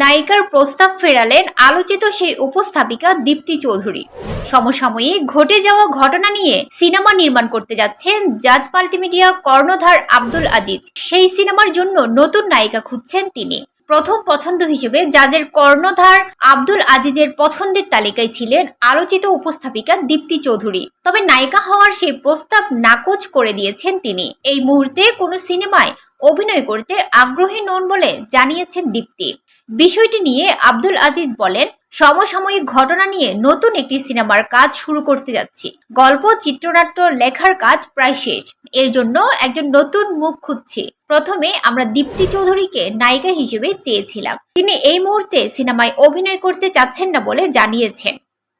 নায়িকার প্রস্তাব ফেরালেন আলোচিত সেই উপস্থাপিকা দীপ্তি চৌধুরী। সমসাময়িক ঘটে যাওয়া ঘটনা নিয়ে সিনেমা নির্মাণ করতে যাচ্ছেন জাজ পাল্টিমিডিয়া কর্ণধার আব্দুল আজিজ। সেই সিনেমার জন্য নতুন নায়িকা খুঁজছেন তিনি। প্রথম পছন্দ হিসেবে জাজের কর্ণধার আব্দুল আজিজের পছন্দের তালিকায় ছিলেন আলোচিত উপস্থাপিকা দীপ্তি চৌধুরী। তবে নায়িকা হওয়ার সেই প্রস্তাব নাকচ করে দিয়েছেন তিনি। এই মুহূর্তে কোনো সিনেমায় অভিনয় করতে আগ্রহী নন বলে জানিয়েছেন দীপ্তি। বিষয়টি নিয়ে আব্দুল আজিজ বলেন, সমসাময়িক ঘটনা নিয়ে নতুন একটি সিনেমার কাজ শুরু করতে যাচ্ছি। গল্প, চিত্রনাট্য, লেখার কাজ প্রায় শেষ। এর জন্য একজন নতুন মুখ খুঁজছি। প্রথমে আমরা দীপ্তি চৌধুরীকে নায়িকা হিসেবে চেয়েছিলাম। তিনি এই মুহূর্তে সিনেমায় অভিনয় করতে চাচ্ছেন না বলে জানিয়েছেন।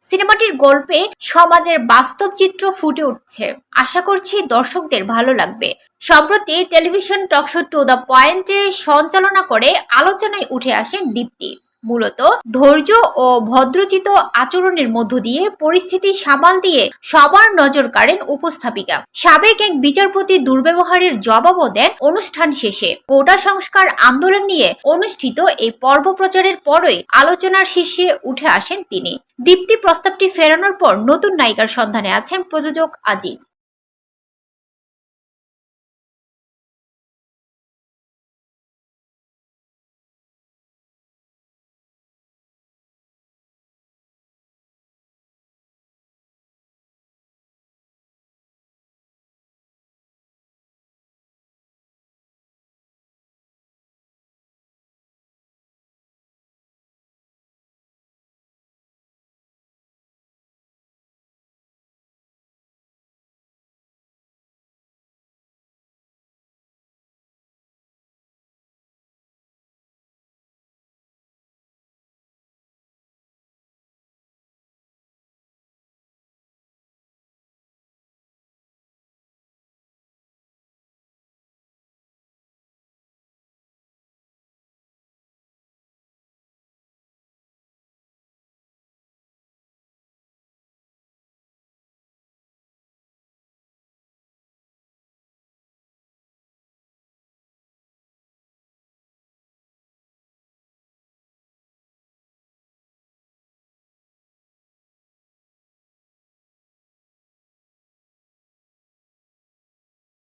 সিনেমাটির গল্পে সমাজের বাস্তব চিত্র ফুটে উঠছে। আশা করছি দর্শকদের ভালো লাগবে। সম্প্রতি টেলিভিশন টকশো টু দ্য পয়েন্টে সঞ্চালনা করে আলোচনায় উঠে আসেন দীপ্তি। মূলত ধৈর্য ও ভদ্রচিত আচরণের মধ্য দিয়ে পরিস্থিতি সামাল দিয়ে সবার নজর কাড়েন উপস্থাপিকা। সাবেক এক বিচারপতি দুর্ব্যবহারের জবাবও দেন অনুষ্ঠান শেষে। কোটা সংস্কার আন্দোলন নিয়ে অনুষ্ঠিত এই পর্ব প্রচারের পরই আলোচনার শীর্ষে উঠে আসেন তিনি। দীপ্তি প্রস্তাবটি ফেরানোর পর নতুন নায়িকার সন্ধানে আছেন প্রযোজক আজিজ।